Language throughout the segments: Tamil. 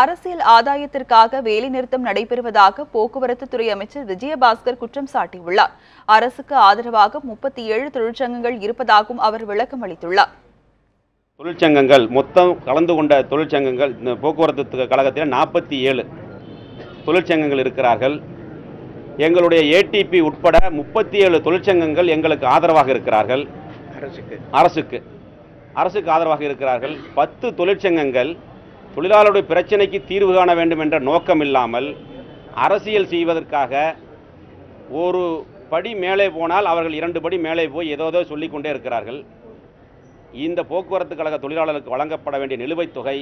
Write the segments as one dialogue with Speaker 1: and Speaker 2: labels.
Speaker 1: அரசியல் ஆதாயத்திற்காக வேலைநிறுத்தம் நடைபெறுவதாக போக்குவரத்து துறை அமைச்சர் விஜயபாஸ்கர் குற்றம் சாட்டியுள்ளார். அரசுக்கு ஆதரவாக முப்பத்தி ஏழு தொழிற்சங்கங்கள் இருப்பதாகவும் அவர் விளக்கம் அளித்துள்ளார்.
Speaker 2: தொழிற்சங்கங்கள் மொத்தம் கலந்து கொண்ட தொழிற்சங்கங்கள் இந்த போக்குவரத்து கழகத்தில் நாற்பத்தி ஏழு தொழிற்சங்கங்கள் இருக்கிறார்கள். எங்களுடைய ஏடிபி உட்பட முப்பத்தி ஏழு தொழிற்சங்கங்கள் எங்களுக்கு ஆதரவாக இருக்கிறார்கள்.
Speaker 3: அரசுக்கு.
Speaker 2: அரசுக்கு. அரசுக்கு ஆதரவாக இருக்கிறார்கள். பத்து தொழிற்சங்கங்கள் தொழிலாளருடைய பிரச்சனைக்கு தீர்வு காண வேண்டும் என்ற நோக்கம் இல்லாமல் அரசியல் செய்வதற்காக ஒரு படி மேலே போனால் அவர்கள் இரண்டு படி மேலே போய் ஏதோ ஏதோ சொல்லிக் கொண்டே இருக்கிறார்கள். இந்த போக்குவரத்து கழக தொழிலாளர்களுக்கு வழங்கப்பட வேண்டிய நிலுவைத் தொகை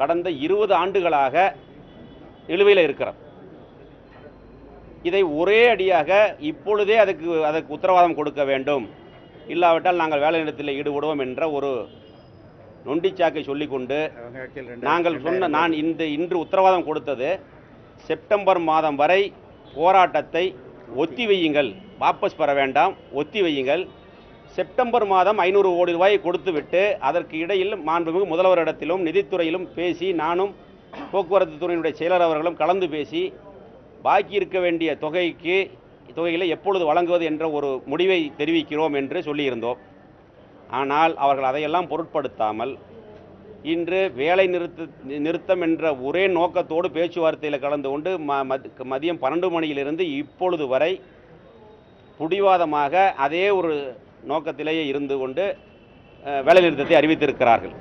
Speaker 2: கடந்த இருபது ஆண்டுகளாக நிலுவையில் இருக்கிறது. இதை ஒரே அடியாக இப்பொழுதே அதுக்கு அதற்கு உத்தரவாதம் கொடுக்க வேண்டும். இல்லாவிட்டால் நாங்கள் வேலை நிறுத்தத்தில் ஈடுபடுவோம் என்ற ஒரு நொண்டிச்சாக்கை சொல்லிக்கொண்டு நாங்கள் சொன்ன நான் இந்த இன்று உத்தரவாதம் கொடுத்தது செப்டம்பர் மாதம் வரை போராட்டத்தை ஒத்தி வையுங்கள். வாபஸ் பெற வேண்டாம் ஒத்தி வையுங்கள். செப்டம்பர் மாதம் ஐநூறு கோடி ரூபாயை கொடுத்துவிட்டு அதற்கு இடையில் மாண்புமிகு முதல்வரிடத்திலும் நிதித்துறையிலும் பேசி நானும் போக்குவரத்து துறையினுடைய செயலர் அவர்களும் கலந்து பேசி பாக்கி இருக்க வேண்டிய தொகைக்கு தொகைகளை எப்பொழுது வழங்குவது என்ற ஒரு முடிவை தெரிவிக்கிறோம் என்று சொல்லியிருந்தோம். ஆனால் அவர்கள் அதையெல்லாம் பொருட்படுத்தாமல் இன்று வேலை நிறுத்த நிறுத்தம் என்ற ஒரே நோக்கத்தோடு பேச்சுவார்த்தையில் கலந்து கொண்டு ம மத்- மதியம் பன்னெண்டு மணியிலிருந்து இப்பொழுது வரை புடிவாதமாக அதே ஒரு நோக்கத்திலேயே இருந்து கொண்டு வேலைநிறுத்தத்தை அறிவித்திருக்கிறார்கள்.